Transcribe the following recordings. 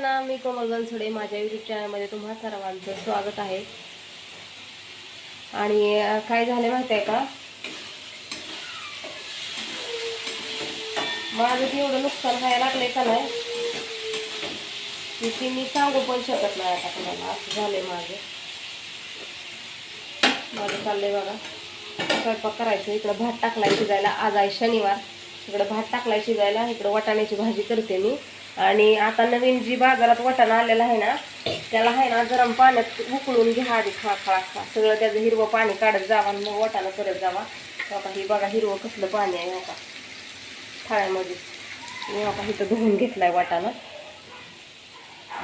ना मी कोमल बनसोडे माझ्या युट्यूब चॅनलमध्ये तुम्हा सर्वांचं स्वागत आहे. आणि काय झालं माहिती आहे का? माझं तेवढं नुकसान व्हायला लागलंय का नाही? की मी सांगू पण शकत नाही आता कोणाला. असं झालंय माझं. माझं चाललंय बघा. स्वयंपाक करायचं. इकडं भात टाकलाय शिजायला. आज आहे शनिवार. इकडं भात टाकलाय शिजायला. इकडं वाटाण्याची भाजी करते मी. आणि आता नवीन जी बाजारात वाटाणा आलेला आहे ना त्याला आहे ना गरम पाण्यात उकळून घ्या आधी खा खा खा. सगळं त्याचं हिरवं पाणी काढत जावा आणि मग वाटाणा करत जावा. बाबा ही बघा हिरवं कसलं पाणी आहे हो थाळ्यामध्ये. मी बाबा इथं धुवून घेतलाय वाटाणा.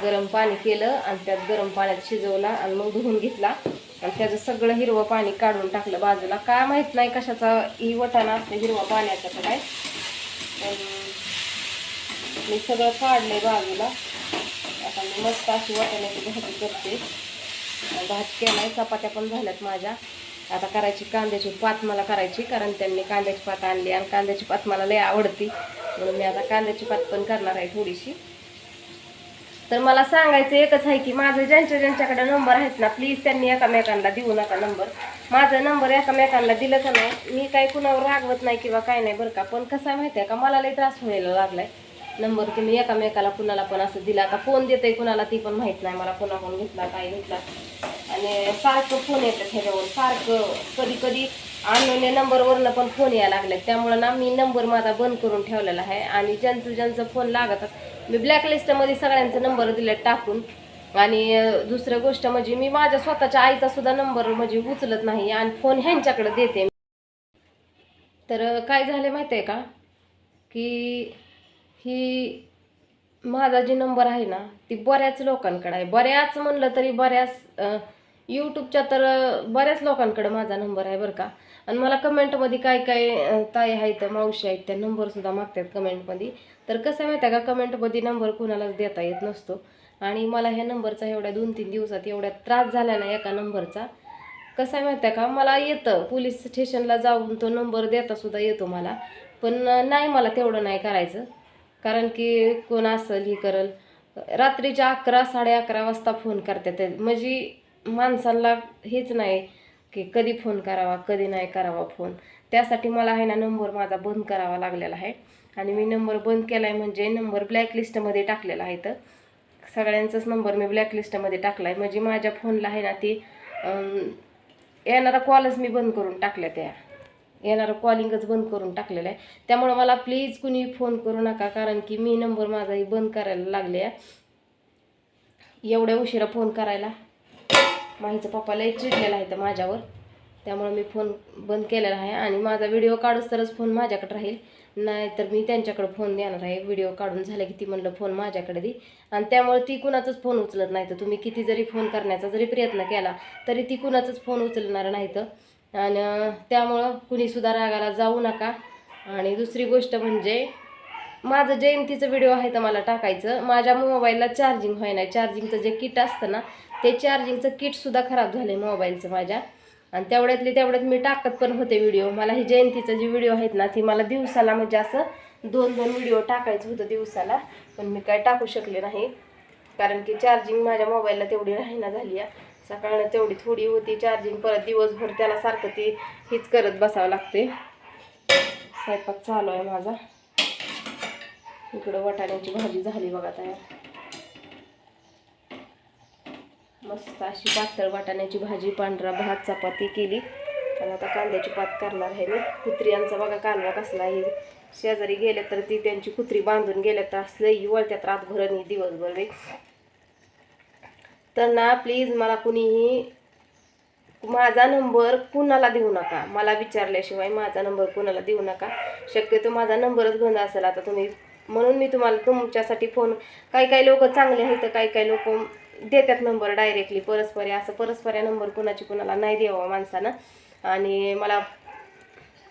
गरम पाणी केलं आणि त्यात गरम पाण्यात शिजवला आणि मग धुवून घेतला. आणि त्याचं सगळं हिरवं पाणी काढून टाकलं बाजूला. काय माहीत नाही कशाचा ही वटाणा असते हिरवा पाण्याचा तर काय. मी सगळं काढलंय बाजूला. आता मी मस्त अशी वाटाण्याची भाजी करते. भात केलाय चपात्या पण झाल्यात माझ्या. आता करायची कांद्याची पात मला करायची कारण त्यांनी कांद्याची पात आणली आणि कांद्याची पात मला लय आवडती. म्हणून मी आता कांद्याची पात पण करणार आहे थोडीशी. तर मला सांगायचं एकच आहे की माझं ज्यांच्या ज्यांच्याकडे नंबर आहेत ना प्लीज त्यांनी एकामेकांना देऊ नका नंबर माझा नंबर एकामेकांना दिलं का नाही मी काही कुणावर रागवत नाही किंवा काय नाही बरं का. पण कसं आहे माहिती आहे का मला लई त्रास व्हायला लागलाय. नंबर की मी एकामेकाला कुणाला पण असं दिला का फोन देते कुणाला ती पण माहीत नाही मला कोणाकडून घेतला काय घेतला. आणि सारखं फोन येतात ह्याच्यावर सारखं कधी कधी अनोन्य नंबरवरनं पण फोन यायला लागले त्यामुळं ना मी नंबर माझा बंद करून ठेवलेला आहे आणि ज्यांचं ज्यांचं फोन लागतात मी ब्लॅकलिस्टमध्ये सगळ्यांचा नंबर दिले टाकून. आणि दुसरं गोष्ट म्हणजे मी माझ्या स्वतःच्या आईचा सुद्धा नंबर म्हणजे उचलत नाही आणि फोन ह्यांच्याकडे देते तर काय झालं माहिती आहे का? की ही माझा जी नंबर आहे ना ती बऱ्याच लोकांकडे आहे. बऱ्याच म्हणलं तरी बऱ्याच यूट्यूबच्या तर बऱ्याच लोकांकडे माझा नंबर आहे बरं का. आणि मला कमेंटमध्ये काय काय ताई आहेत मावशी आहेत त्या नंबरसुद्धा मागतात कमेंटमध्ये. तर कसं आहे माहिती आहे का कमेंटमध्ये नंबर कोणालाच देता येत नसतो. आणि मला ह्या नंबरचा एवढ्या दोन तीन दिवसात एवढ्या त्रास झाला ना एका नंबरचा. कसं आहे माहिती आहे का मला येतं पोलीस स्टेशनला जाऊन तो नंबर देतासुद्धा येतो मला. पण नाही मला तेवढं नाही करायचं. कारण की कोण असेल ही करल रात्रीच्या अकरा साडे अकरा वाजता फोन करतात म्हणजे माणसांना हेच नाही की कधी फोन करावा कधी नाही करावा फोन. त्यासाठी मला आहे ना नंबर माझा बंद करावा लागलेला आहे. आणि मी नंबर बंद केला आहे म्हणजे नंबर ब्लॅकलिस्टमध्ये टाकलेला आहे तर सगळ्यांचाच नंबर मी ब्लॅकलिस्टमध्ये टाकला आहे म्हणजे माझ्या फोनला आहे ना ती येणारा कॉलच मी बंद करून टाकल्या त्या. येणारं कॉलिंगच बंद करून टाकलेलं आहे. त्यामुळं मला प्लीज कुणी फोन करू नका कारण की मी नंबर माझाही बंद करायला लागले आहे एवढ्या उशिरा फोन करायला. माहीचं पप्पालाही लय चिडलेला आहे तर माझ्यावर. त्यामुळं मी फोन बंद केलेला आहे आणि माझा व्हिडिओ काढूच तरच फोन माझ्याकडे राहील. नाहीतर मी त्यांच्याकडे फोन देणार आहे. व्हिडिओ काढून झाले की ती म्हणलं फोन माझ्याकडे दे. आणि त्यामुळे ती कुणाचाच फोन उचलत नाही. तर तुम्ही किती जरी फोन करण्याचा जरी प्रयत्न केला तरी ती कुणाचाच फोन उचलणार नाही तर आणि त्यामुळं कुणीसुद्धा रागाला जाऊ नका. आणि दुसरी गोष्ट म्हणजे माझं जयंतीचं व्हिडिओ आहे तर मला टाकायचं. माझ्या मोबाईलला चार्जिंग होय नाही चार्जिंगचं जे किट असतं ना ते चार्जिंगचं किटसुद्धा खराब झालं आहे मोबाईलचं माझ्या. आणि तेवढ्यातले तेवढ्यात मी टाकत पण होते व्हिडिओ मला ही जयंतीचं जे व्हिडिओ आहेत ना ती मला दिवसाला म्हणजे असं दोन दोन व्हिडिओ टाकायचं होतं दिवसाला. पण मी काय टाकू शकले नाही. कारण की चार्जिंग माझ्या मोबाईलला तेवढी राहीना झाली आहे. सकाळनं तेवढी थोडी होती चार्जिंग परत दिवसभर त्याला सारखं ती हीच करत बसावं लागते. स्वयंपाक चालू आहे माझा. इकडं वाटाण्याची भाजी झाली बघा तयार. मस्त अशी पातळ वाटाण्याची भाजी पांढरा भात चपाती केली. आणि आता कांद्याची पात करणार आहे मी. कुत्रियांचा बघा कालवा कसला आहे. शेजारी गेले तर ती त्यांची कुत्री बांधून गेल्या तर असलं वळत्यात रातभर आणि दिवसभर बी. तर ना प्लीज मला कुणीही माझा नंबर कुणाला देऊ नका. मला विचारल्याशिवाय माझा नंबर कुणाला देऊ नका. शक्यतो माझा नंबरच बंद असेल आता तुम्ही. म्हणून मी तुम्हाला तुमच्यासाठी फोन काही काही लोक चांगले आहेत तर काही काही लोक देतात नंबर डायरेक्टली परस्पर असं परस्पर नंबर कुणाची कुणाला नाही द्यावा माणसानं. आणि मला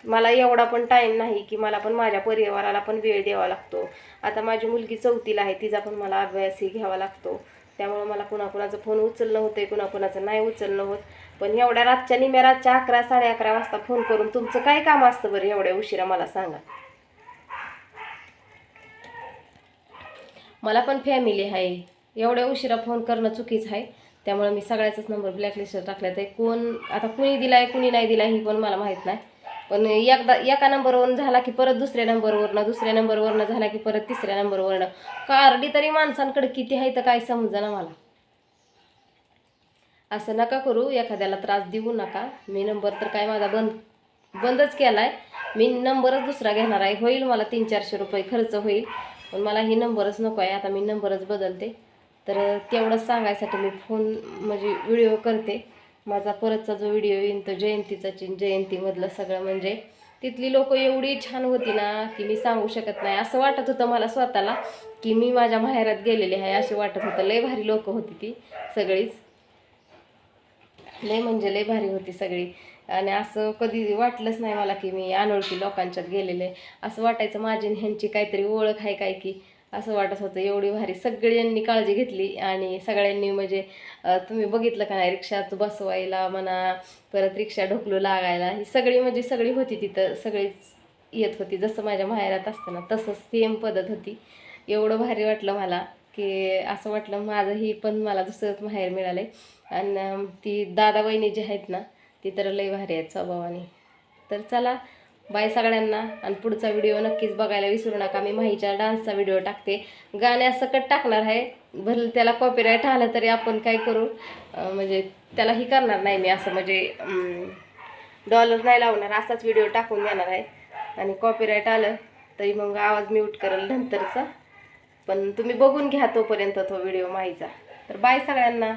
मला एवढा पण टाईम नाही की मला पण माझ्या परिवाराला पण वेळ द्यावा लागतो. आता माझी मुलगी चौथीला आहे तिचा पण मला अभ्यासही घ्यावा लागतो. त्यामुळं मला कुणाकुणाचं फोन उचलणं होतं कुणाकुणाचं नाही उचलणं होत. पण एवढ्या रातच्या निम्या रातच्या अकरा साडे अकरा वाजता फोन करून तुमचं काय काम असतं बरं? एवढ्या उशिरा मला सांगा. मला पण फॅमिली आहे. एवढ्या उशिरा फोन करणं चुकीचं आहे. त्यामुळे मी सगळ्याचाच नंबर ब्लॅकलिस्टवर टाकला आहे. कोण आता कुणी दिला आहे कुणी नाही दिला ही पण मला माहीत नाही. पण एकदा एका नंबरवरून झाला की परत दुसऱ्या नंबरवरनं दुसऱ्या नंबरवरनं झाला की परत तिसऱ्या नंबरवरनं. कार्डी तरी माणसांकडे किती आहे तर काय समजा ना मला? असं नका करू एखाद्याला त्रास देऊ नका. मी नंबर तर काय माझा बंद बंदच केला आहे मी नंबरच दुसरा घेणार आहे. होईल मला तीन चारशे रुपये खर्च होईल. पण मला ही नंबरच नको आहे. आता मी नंबरच बदलते. तर तेवढंच सांगायसाठी मी फोन म्हणजे व्हिडिओ करते. माझा परतचा जो व्हिडिओ येईन तो जयंतीचा चिन जयंतीमधलं सगळं म्हणजे तिथली लोक एवढी छान होती ना की मी सांगू शकत नाही. असं वाटत होतं मला स्वतःला की मी माझ्या माहेरात गेलेली आहे असे वाटत होतं. लय भारी लोक होती ती सगळीच. लय म्हणजे लय भारी होती सगळी. आणि असं कधी वाटलंच नाही मला की मी अनोळखी लोकांच्यात गेलेले. असं वाटायचं माझी ह्यांची काहीतरी ओळख आहे काय की असं वाटत होतं. एवढी भारी सगळ्यांनी काळजी घेतली आणि सगळ्यांनी म्हणजे तुम्ही बघितलं का नाही रिक्षात बसवायला म्हणा परत रिक्षा ढोकलू लागायला ही सगळी म्हणजे सगळी होती तिथं सगळीच येत होती. जसं माझ्या माहेरात असतं ना तसंच सेम पद्धत होती. एवढं भारी वाटलं मला की असं वाटलं माझंही पण मला दुसरंच माहेर मिळालं आहे आणि ती दादा वहिनी जी आहेत ना ती तर लई भारी आहेत स्वभावाने. तर चला बाय सगळ्यांना. आणि पुढचा व्हिडिओ नक्कीच बघायला विसरू नका. मी माहीच्या डान्सचा व्हिडिओ टाकते. गाण्यासकट टाकणार आहे. भले त्याला कॉपीराईट आलं तरी आपण काय करू? म्हणजे त्याला ही करणार नाही मी असं म्हणजे डॉलर नाही लावणार. असाच व्हिडिओ टाकून देणार आहे. आणि कॉपीराईट आलं तरी मग आवाज म्यूट करेल नंतरचा. पण तुम्ही बघून घ्या तोपर्यंत तो व्हिडिओ माहीचा. तर बाय सगळ्यांना.